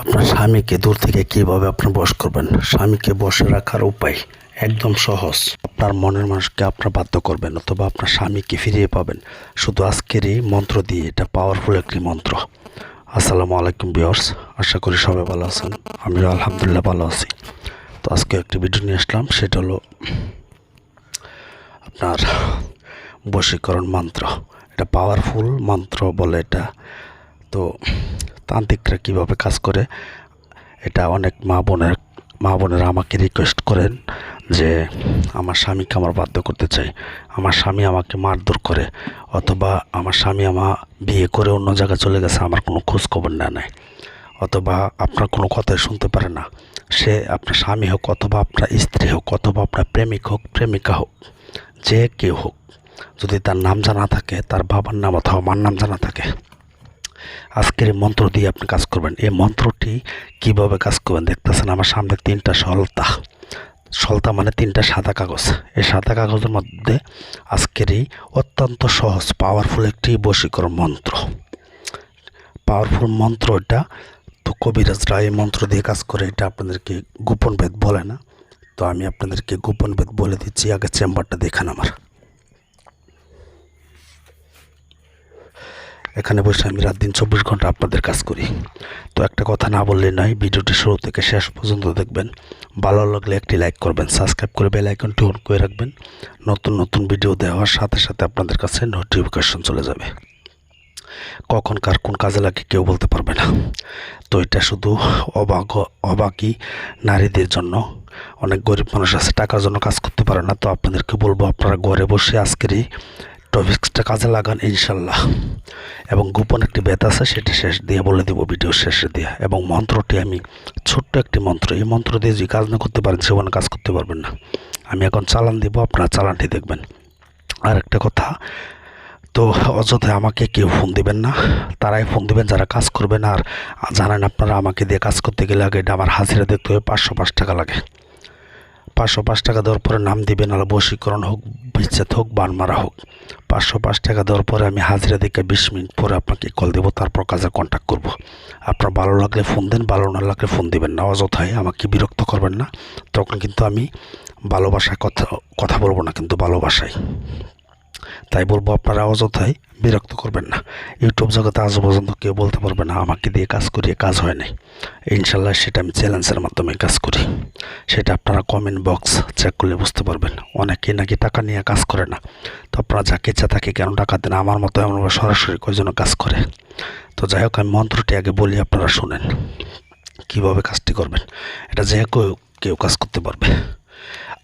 আপনার স্বামীকে দূর থেকে কীভাবে আপনি বস করবেন? স্বামীকে বসে রাখার উপায় একদম সহজ। আপনার মনের মানুষকে আপনার বাধ্য করবেন অথবা আপনার স্বামীকে ফিরিয়ে পাবেন। শুধু আজকের এই মন্ত্র দিয়ে এটা পাওয়ারফুল একটি মন্ত্র। আসসালামু আলাইকুম বিয়ার্স আশা করি সবাই ভালো আছেন। আমিও আলহামদুলিল্লাহ ভালো আছি। তো আজকে একটি ভিডিও নিয়ে আসলাম, সেটা হলো আপনার বশীকরণ মন্ত্র। এটা পাওয়ারফুল মন্ত্র বলে এটা। তো তান্ত্রিকরা কীভাবে কাজ করে, এটা অনেক মা বোনের, মা বোনেরা আমাকে রিকোয়েস্ট করেন যে আমার স্বামীকে আমার বাধ্য করতে চাই। আমার স্বামী আমাকে মারধর করে, অথবা আমার স্বামী আমার বিয়ে করে অন্য জায়গায় চলে গেছে, আমার কোনো খোঁজ খবর না নেয় অথবা আপনার কোনো কথাই শুনতে পারে না। সে আপনার স্বামী হোক, অথবা আপনার স্ত্রী হোক, অথবা আপনার প্রেমিক হোক, প্রেমিকা হোক, যে কেউ হোক, যদি তার নাম জানা থাকে, তার বাবার নাম অথবা মার নাম জানা থাকে আজকের এই মন্ত্র দিয়ে আপনি কাজ করবেন। এই মন্ত্রটি কীভাবে কাজ করবেন দেখতেছেন? আমার সামনে তিনটা সলতা। সলতা মানে তিনটা সাদা কাগজ। এই সাদা কাগজের মধ্যে আজকের এই অত্যন্ত সহজ পাওয়ারফুল একটি বশীকরণ মন্ত্র। পাওয়ারফুল মন্ত্র এটা তো কবিরাজরা এই মন্ত্র দিয়ে কাজ করে, এটা আপনাদেরকে গোপন ভেদ বলে না। তো আমি আপনাদেরকে গোপন ভেদ বলে দিচ্ছি আগে চেম্বারটা দেখান আমার। এখানে বসে আমি রাত দিন চব্বিশ ঘণ্টা আপনাদের কাজ করি। তো একটা কথা না বললে নয়, ভিডিওটি শুরু থেকে শেষ পর্যন্ত দেখবেন। ভালো লাগলে একটি লাইক করবেন, সাবস্ক্রাইব করে বেল আইকনটি অন করে রাখবেন। নতুন নতুন ভিডিও দেওয়ার সাথে সাথে আপনাদের কাছে নোটিফিকেশন চলে যাবে। কখন কার কোন কাজে লাগে কেউ বলতে পারবে না। তো এটা শুধু অবাক, অবাকই নারীদের জন্য। অনেক গরিব মানুষ আছে, টাকার জন্য কাজ করতে পারে না। তো আপনাদেরকে বলব, আপনারা ঘরে বসে আজকের এই টপিক্সটা কাজে লাগান ইনশাল্লাহ। এবং গোপন একটি বেত আছে, সেটি শেষ দিয়ে বলে দেবো, ভিডিও শেষে দিয়ে। এবং মন্ত্রটি আমি, ছোট্ট একটি মন্ত্র, এই মন্ত্র দিয়ে যে কাজ না করতে পারেন সেখানে কাজ করতে পারবেন না। আমি এখন চালান দিব, আপনারা চালানটি দেখবেন। আর একটা কথা, তো অযথায় আমাকে কেউ ফোন দিবেন না। তারাই ফোন দিবেন, যারা কাজ করবেন আর জানেন আপনারা, আমাকে দিয়ে কাজ করতে গেলে আগে আমার হাজিরা দেখতে হবে, পাঁচশো পাঁচ টাকা লাগে। পাঁচশো পাঁচ টাকা দেওয়ার পরে নাম দিবেন, আর বশীকরণ হোক বিচ্ছেদ হোক বান মারা হোক। পাঁচশো পাঁচ টাকা দেওয়ার পরে আমি হাজিরা দেখে বিশ মিনিট পরে আপনাকে কল দেবো, তারপর কাজে কন্ট্যাক্ট করব। আপনার ভালো লাগলে ফোন দেন, ভালো না লাগলে ফোন দেবেন না। অযথায় আমাকে বিরক্ত করবেন না। তখন কিন্তু আমি ভালোবাসায় কথা কথা বলব না, কিন্তু ভালোবাসায়। তাই বলব আপনারা অযথায় বিরক্ত করবেন না। ইউটিউব জগতে আজ পর্যন্ত কেউ বলতে পারবে না, আমাকে দিয়ে কাজ করিয়ে কাজ হয় নাই। ইনশাল্লাহ সেটা আমি চ্যালেঞ্জের মাধ্যমে কাজ করি। সেটা আপনারা কমেন্ট বক্স চেক করলে বুঝতে পারবেন। অনেকেই নাকি টাকা নিয়ে কাজ করে না। তো আপনারা যাকে ইচ্ছা থাকে কেন টাকা দেন? আমার মতো এমন সরাসরি কয়জন কাজ করে? তো যাই হোক, আমি মন্ত্রটি আগে বলি, আপনারা শুনেন। কীভাবে কাজটি করবেন? এটা যে কেউ কেউ কাজ করতে পারবে।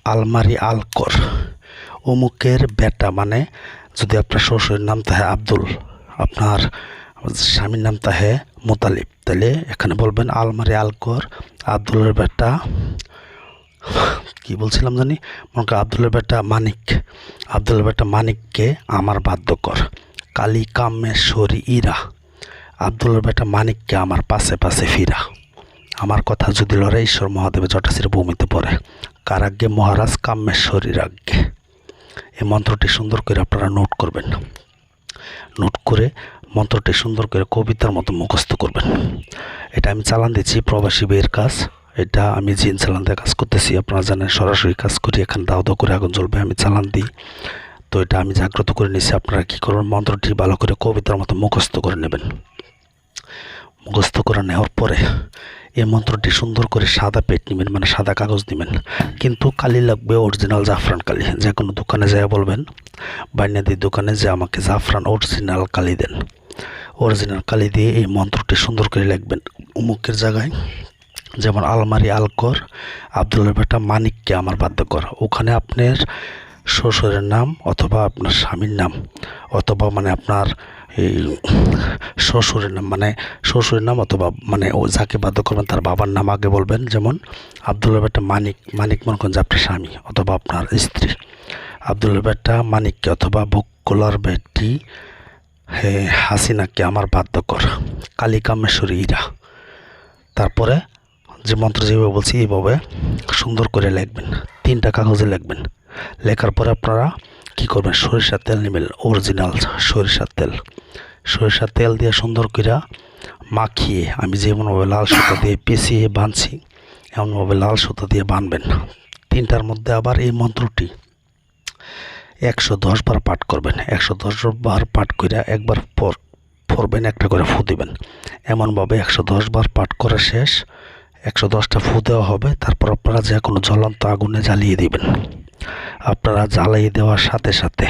আলমারি আলকর। অমুকের বেটা মানে যদি আপনার শ্বশুরের নাম তাহে আব্দুল, আপনার স্বামীর নাম তাহে মোতালিব। তাহলে এখানে বলবেন আলমারি আলকর আব্দুলের বেটা, কি বলছিলাম জানি? মনে করি বেটা মানিক, আব্দুলের বেটা মানিককে আমার বাধ্য কর কালী কামেশ্বরী ইরা। আব্দুলের বেটা মানিককে আমার পাশে পাশে ফিরা। আমার কথা যদি লড়ে ঈশ্বর মহাদেবের জটাশির ভূমিতে পড়ে। কারাগ্যে মহারাজ কামেশ্বরীর আজ্ঞে এই মন্ত্রটি সুন্দর করে আপনারা নোট করবেন। নোট করে মন্ত্রটি সুন্দর করে কবিতার মতো মুখস্থ করবেন। এটা আমি চালান দিচ্ছি, প্রবাসী বিয়ের কাজ। এটা আমি জিন চালান দিয়ে কাজ করতেছি, আপনারা জানেন সরাসরি কাজ করি, এখানে দাও দাও করে আগুন জ্বলবে, আমি চালান দিই। তো এটা আমি জাগ্রত করে নিচ্ছি আপনারা কী করবেন? মন্ত্রটি ভালো করে কবিতার মতো মুখস্থ করে নেবেন। মুখস্থ করে নেওয়ার পরে এই মন্ত্রটি সুন্দর করে সাদা পেট নেবেন মানে সাদা কাগজ নেবেন। কিন্তু কালি লাগবে অরিজিনাল জাফরান কালি। যে কোনো দোকানে যায় বলবেন বাইনাদির দোকানে যে আমাকে জাফরান অরিজিনাল কালি দেন। অরিজিনাল কালি দিয়ে এই মন্ত্রটি সুন্দর করে লিখবেন। উমুকের জায়গায়, যেমন আলমারি আলকর, আবদুল্লাহ বেটা মানিককে আমার বাধ্য কর। ওখানে আপনার শ্বশুরের নাম অথবা আপনার স্বামীর নাম, অথবা মানে আপনার এই শ্বশুরের নাম মানে শ্বশুরের নাম অথবা মানে ও যাকে বাধ্য করবেন তার বাবার নাম আগে বলবেন। যেমন আবদুল্লাহ বেটা মানিক মানিক মনে করেন যে আপনার স্বামী অথবা আপনার স্ত্রী। আবদুল্লাহ বেটা মানিককে অথবা বকুলার বেটি, হে হাসিনাকে আমার বাধ্য কর। কালিকামেশ্বরী ইরা। তারপরে যে মন্ত্র যেভাবে বলছি, এইভাবে সুন্দর করে লিখবেন। তিনটা কাগজে লিখবেন। লেখার পরে আপনারা কী করবেন? সরিষার তেল নেবেন অরিজিনাল সরিষার তেল। সরিষার তেল দিয়ে সুন্দর করে মাখিয়ে আমি যেমনভাবে লাল সুতা দিয়ে পেঁচিয়ে বাঁধছি এমনভাবে লাল সুতা দিয়ে বাঁধবেন তিনটার মধ্যে আবার এই মন্ত্রটি একশো দশ বার পাঠ করবেন। একশো দশ বার পাঠ করে একবার পর পড়বেন একটা করে ফু দিবেন। এমনভাবে একশো দশ বার পাঠ করা শেষ। একশো দশটা ফু দেওয়া হবে, তারপর আপনারা যে কোনো জ্বলন্ত আগুনে জ্বালিয়ে দিবেন। আপনারা জ্বালিয়ে দেওয়ার সাথে সাথে।